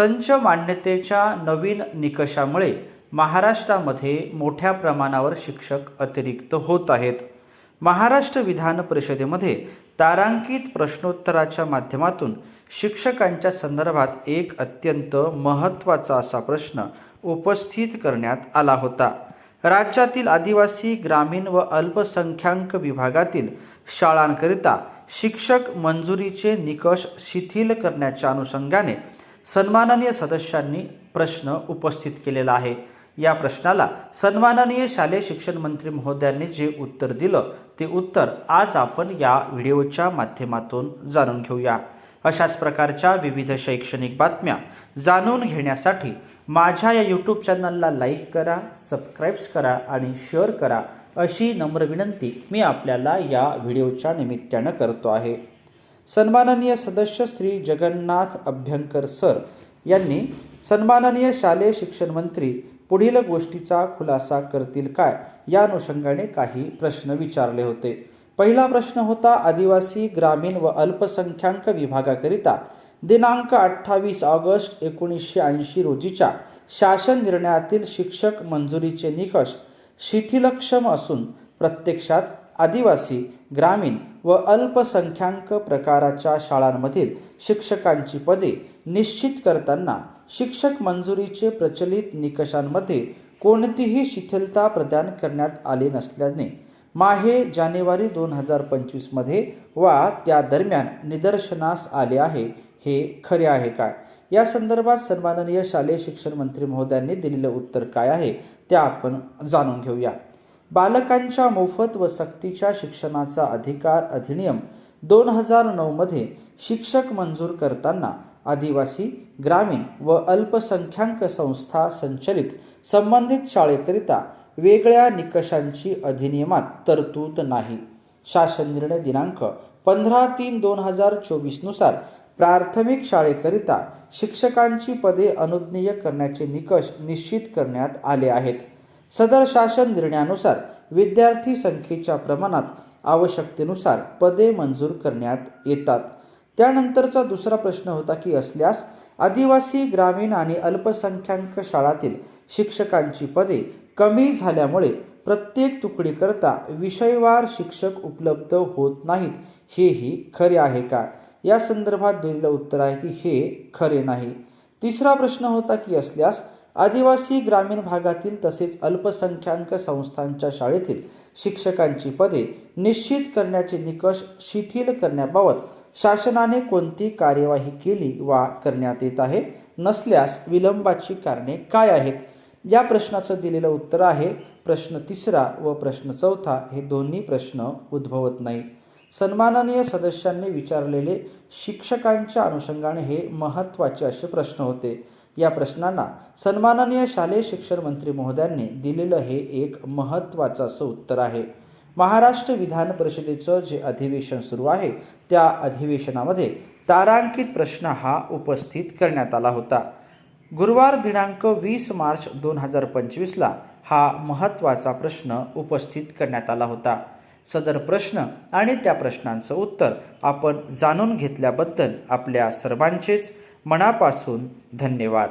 संच मान्यतेच्या नवीन निकषामुळे महाराष्ट्रामध्ये मोठ्या प्रमाणावर शिक्षक अतिरिक्त होत आहेत. महाराष्ट्र विधान परिषदेमध्ये तारांकित प्रश्नोत्तराच्या माध्यमातून शिक्षकांच्या संदर्भात एक अत्यंत महत्त्वाचा असा प्रश्न उपस्थित करण्यात आला होता. राज्यातील आदिवासी ग्रामीण व अल्पसंख्याक विभागातील शाळांकरिता शिक्षक मंजुरीचे निकष शिथिल करण्याच्या अनुषंगाने सन्माननीय सदस्यांनी प्रश्न उपस्थित केलेला आहे. या प्रश्नाला सन्माननीय शालेय शिक्षण मंत्री महोदयांनी जे उत्तर दिलं ते उत्तर आज आपण या व्हिडिओच्या माध्यमातून जाणून घेऊया. अशाच प्रकारच्या विविध शैक्षणिक बातम्या जाणून घेण्यासाठी माझ्या या यूट्यूब चॅनलला लाईक करा सबस्क्राईब्स करा आणि शेअर करा अशी नम्र विनंती मी आपल्याला या व्हिडिओच्या निमित्तानं करतो आहे. सन्माननीय सदस्य श्री जगन्नाथ अभ्यंकर सर यांनी सन्माननीय शालेय शिक्षण मंत्री पुढील गोष्टीचा खुलासा करतील काय या अनुषंगाने काही प्रश्न विचारले होते. पहिला प्रश्न होता आदिवासी ग्रामीण व अल्पसंख्याक विभागाकरिता दिनांक अठ्ठावीस ऑगस्ट एकोणीसशे ऐंशी रोजीच्या शासन निर्णयातील शिक्षक मंजुरीचे निकष शिथिलक्षम असून प्रत्यक्षात आदिवासी ग्रामीण व अल्पसंख्याक प्रकाराच्या शाळांमधील शिक्षकांची पदे निश्चित करताना शिक्षक मंजुरीचे प्रचलित निकषांमध्ये कोणतीही शिथिलता प्रदान करण्यात आली नसल्याने माहे जानेवारी दोन हजार पंचवीसमध्ये वा त्या दरम्यान निदर्शनास आले आहे. हे खरे आहे काय या संदर्भात सन्माननीय शालेय शिक्षण मंत्री महोदयांनी दिलेलं उत्तर काय आहे? ते आपण जाणून घेऊया. बालकांच्या मोफत व सक्तीच्या शिक्षणाचा अधिकार अधिनियम दोन हजार नऊमध्ये शिक्षक मंजूर करताना आदिवासी ग्रामीण व अल्पसंख्याक संस्था संचलित संबंधित शाळेकरिता वेगळ्या निकषांची अधिनियमात तरतूद नाही. शासन निर्णय दिनांक पंधरा तीन दोन हजार चोवीसनुसार प्राथमिक शाळेकरिता शिक्षकांची पदे अनुज्ञेय करण्याचे निकष निश्चित करण्यात आले आहेत. सदर शासन निर्णयानुसार विद्यार्थी संख्येच्या प्रमाणात आवश्यकतेनुसार पदे मंजूर करण्यात येतात. त्यानंतरचा दुसरा प्रश्न होता की असल्यास आदिवासी ग्रामीण आणि अल्पसंख्याक शाळातील शिक्षकांची पदे कमी झाल्यामुळे प्रत्येक तुकडीकरता विषयवार शिक्षक उपलब्ध होत नाहीत हेही खरे आहे का? या संदर्भात दिलेलं उत्तर आहे की हे खरे नाही. तिसरा प्रश्न होता की असल्यास आदिवासी ग्रामीण भागातील तसेच अल्पसंख्याक संस्थांच्या शाळेतील शिक्षकांची पदे निश्चित करण्याचे निकष शिथिल करण्याबाबत शासनाने कोणती कार्यवाही केली वा करण्यात येत आहे नसल्यास विलंबाची कारणे काय आहेत? या प्रश्नाचं दिलेलं उत्तर आहे प्रश्न तिसरा व प्रश्न चौथा हे दोन्ही प्रश्न उद्भवत नाही. सन्माननीय सदस्यांनी विचारलेले शिक्षकांच्या अनुषंगाने हे महत्त्वाचे असे प्रश्न होते. या प्रश्नांना सन्माननीय शालेय शिक्षण मंत्री महोदयांनी दिलेलं हे एक महत्त्वाचं असं उत्तर आहे. महाराष्ट्र विधान परिषदेचं जे अधिवेशन सुरू आहे त्या अधिवेशनामध्ये तारांकित प्रश्न हा उपस्थित करण्यात आला होता. गुरुवार दिनांक वीस मार्च दोन हजार पंचवीसला हा महत्त्वाचा प्रश्न उपस्थित करण्यात आला होता. सदर प्रश्न आणि त्या प्रश्नांचं उत्तर आपण जाणून घेतल्याबद्दल आपल्या सर्वांचेच मनापासून धन्यवाद.